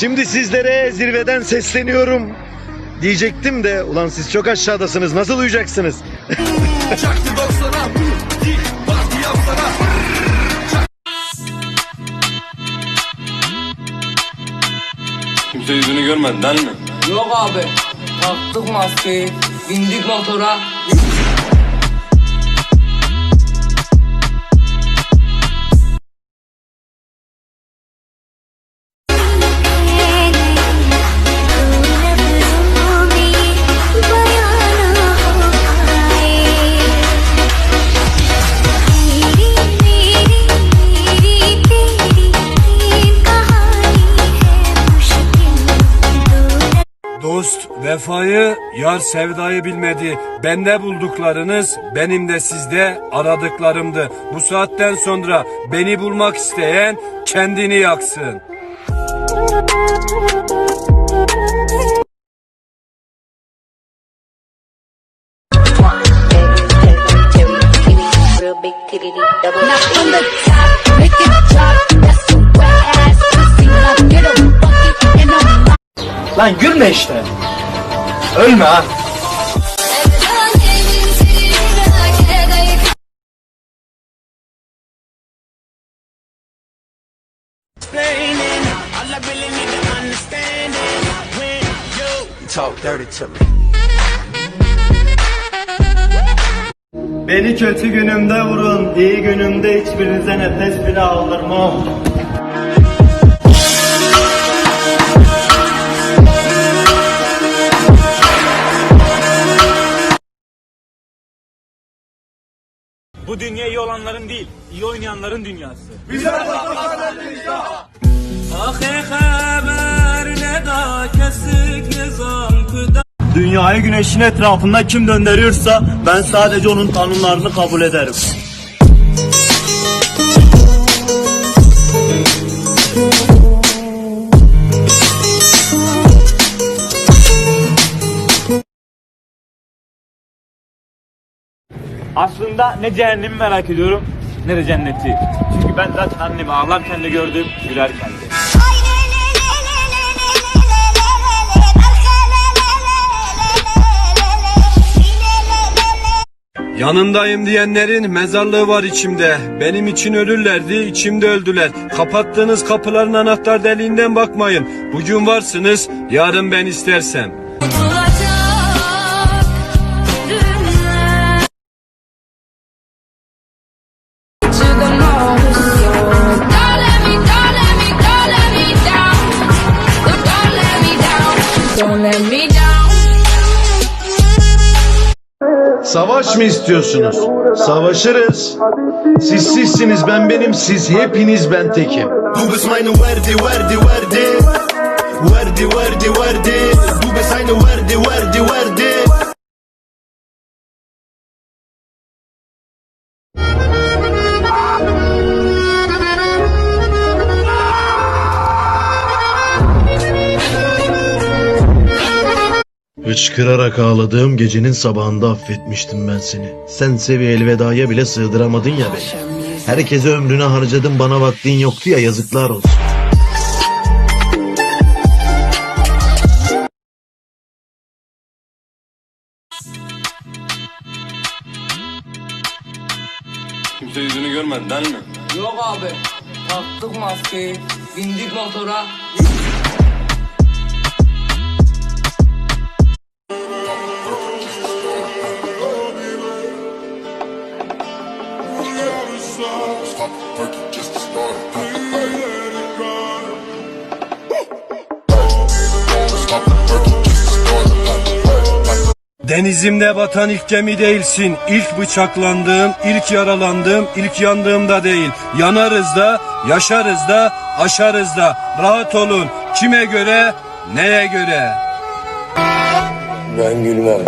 Şimdi sizlere zirveden sesleniyorum. Diyecektim de ulan siz çok aşağıdasınız nasıl uyuyacaksınız? Çaktı 90'a Parti yapsana Kimse yüzünü görmedi değil mi? Yok abi. Taktık maskeyi. Bindik motora. Vefayı, yar sevdayı bilmedi. Bende bulduklarınız, benim de sizde aradıklarımdı. Bu saatten sonra beni bulmak isteyen kendini yaksın. Lan gülme işte. Ölme ha. Talk dirty to me Beni kötü günümde vurun, iyi günümde hiçbirinize nefes bile aldırmam. Bu dünya iyi olanların değil, iyi oynayanların dünyası. Dünyayı güneşin etrafında kim döndürüyorsa ben sadece onun kanunlarını kabul ederim. Aslında ne cehennemi merak ediyorum, ne de cenneti. Çünkü ben zaten annemi ağlarken de gördüm, gülerken de. Yanındayım diyenlerin mezarlığı var içimde. Benim için ölürlerdi, içimde öldüler. Kapattığınız kapıların anahtar deliğinden bakmayın. Bugün varsınız, yarın ben istersem. Don't Savaş mı istiyorsunuz? Savaşırız. Siz sizsiniz ben benim siz hepiniz ben tekim. Du bist meine Verdi, Verdi, Verdi Verdi, Verdi, Verdi Du bist eine Verdi, Verdi, Hıçkırarak ağladığım gecenin sabahında affetmiştim ben seni. Sen sevi elvedaya bile sığdıramadın ya beni. Herkese ömrünü harcadın bana vaktin yoktu ya yazıklar olsun. Kimse yüzünü görmedi değil mi? Yok abi. Taktık maskeyi. Bindik motora. Denizimde batan ilk gemi değilsin. İlk bıçaklandığım, ilk yaralandığım, ilk yandığımda değil. Yanarız da, yaşarız da, aşarız da. Rahat olun. Kime göre, neye göre? Ben gülmem.